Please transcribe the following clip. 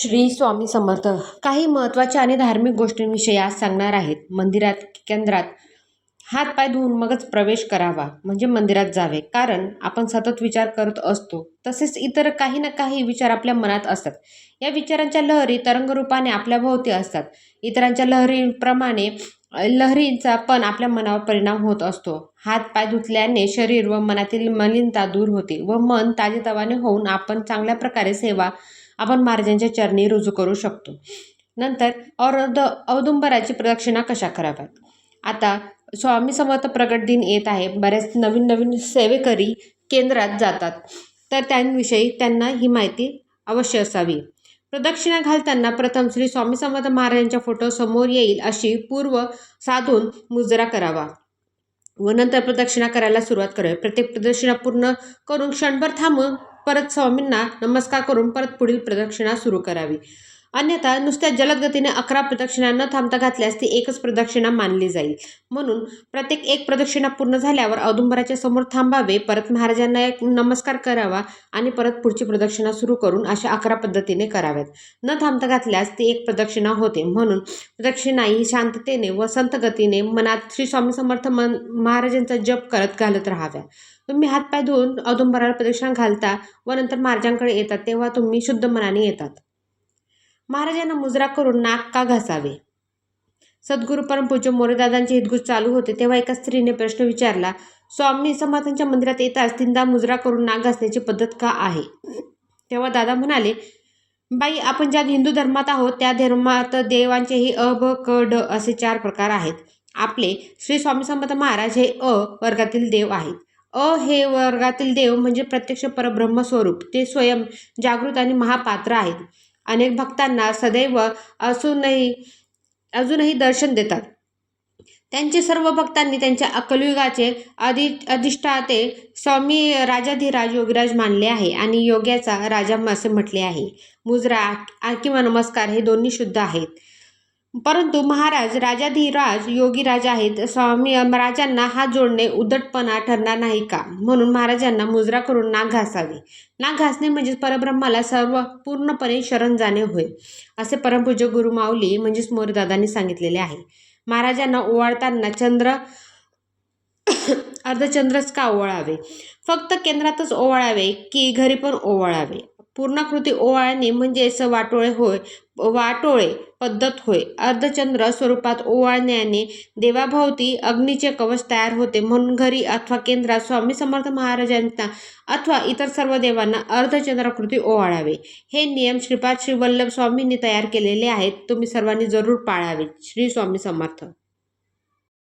श्री स्वामी समर्थ. काही महत्त्वाच्या आणि धार्मिक गोष्टींविषयी आज सांगणार आहेत. मंदिरात केंद्रात हात पाय धुवून मगच प्रवेश करावा म्हणजे मंदिरात जावे. कारण आपण सतत विचार करत असतो तसेच इतर काही ना काही विचार आपल्या मनात असतात. या विचारांच्या लहरी तरंगरूपाने आपल्या भोवती असतात. इतरांच्या लहरीप्रमाणे लहरींचा पण आपल्या मनावर परिणाम होत असतो. हात पाय धुतल्याने शरीर व मनातील मलिनता दूर होते व मन ताजेतवाने होऊन आपण चांगल्या प्रकारे सेवा आपण महाराजांच्या चरणी रुजू करू शकतो. नंतर औरद औदुंबराची प्रदक्षिणा कशा कराव्यात? आता स्वामी समर्थ प्रगट दिन येत आहे. बऱ्याच नवीन नवीन सेवेकरी केंद्रात जातात. तर त्यांविषयी त्यांना ही माहिती अवश्य असावी. प्रदक्षिणा घालताना प्रथम श्री स्वामी समर्थ महाराजांच्या फोटो समोर येईल अशी पूर्व साधून मुजरा करावा व नंतर प्रदक्षिणा करायला सुरुवात करावी. प्रत्येक प्रदक्षिणा पूर्ण करून क्षणभर थांबून परत स्वामींना नमस्कार करून परत पुढील प्रदक्षिणा सुरू करावी. अन्यथा नुसत्या जलद गतीने अकरा प्रदक्षिणा न थांबता घातल्यास ती एकच प्रदक्षिणा मानली जाईल. म्हणून प्रत्येक एक प्रदक्षिणा पूर्ण झाल्यावर औदुंबराच्या समोर थांबावे परत महाराजांना एक नमस्कार करावा आणि परत पुढची प्रदक्षिणा सुरू करून अशा अकरा पद्धतीने कराव्यात. न थांबता घातल्यास ती एक प्रदक्षिणा होते. म्हणून प्रदक्षिणा ही शांततेने व संत गतीने मनात श्री स्वामी समर्थ मन महाराजांचा जप करत घालत राहाव्या. तुम्ही हातपाय धुवून औदुंबराला प्रदक्षिणा घालता व नंतर महाराजांकडे येतात तेव्हा तुम्ही शुद्ध मनाने येतात. महाराजांना मुजरा करून नाक का घासावे? सद्गुरू परमपूज्य मोरेदादांचे हितगुज चालू होते तेव्हा एका स्त्रीने प्रश्न विचारला स्वामी समाथांच्या मंदिरात येताच तीनदा मुजरा करून नाक घासण्याची पद्धत का आहे? तेव्हा दादा म्हणाले बाई आपण ज्या हिंदू धर्मात आहोत त्या धर्मात देवांचेही अ ब क ड असे चार प्रकार आहेत. आपले श्री स्वामी समर्थ महाराज हे अ वर्गातील देव आहेत. अ हे वर्गातील देव म्हणजे प्रत्यक्ष परब्रह्म स्वरूप ते स्वयं जागृत आणि महापात्र आहेत. अनेक भक्तांना सदैव असूनही अजूनही दर्शन देतात त्यांचे सर्व भक्तांनी त्यांच्या अकलयुगाचे अधि अधिष्ठाते स्वामी राजाधिराज योगीराज मानले आहे आणि योग्याचा राजा असे म्हटले आहे मुजरा आ- किंवा नमस्कार हे दोन्ही शुद्ध आहेत परंतु महाराज राजाधिराज योगीराज आहेत. स्वामी राजांना हात जोडणे उद्धटपणा ठरणार नाही का? म्हणून महाराजांना मुजरा करून नाक घासावे. नाक घासणे म्हणजे परब्रह्माला सर्व पूर्णपणे शरण जाणे होय असे परमपूज्य गुरु माऊली म्हणजेच मोरदादांनी सांगितलेले आहे. महाराजांना ओवाळताना चंद्र अर्धचंद्रच का ओवाळावे? फक्त केंद्रातच ओवाळावे की घरी पण ओवाळावे? पूर्णाकृती ओवाळणे म्हणजेच वाटोळे होय वाटोळे पद्धत होय. अर्धचंद्र स्वरूपात ओवाळण्याने देवाभोवती अग्नीचे कवच तयार होते. म्हणून घरी अथवा केंद्रात स्वामी समर्थ महाराजांना अथवा इतर सर्व देवांना अर्धचंद्राकृती ओवाळावे. हे नियम श्रीपाद श्रीवल्लभ स्वामींनी तयार केलेले आहेत. तुम्ही सर्वांनी जरूर पाळावे श्री स्वामी समर्थ.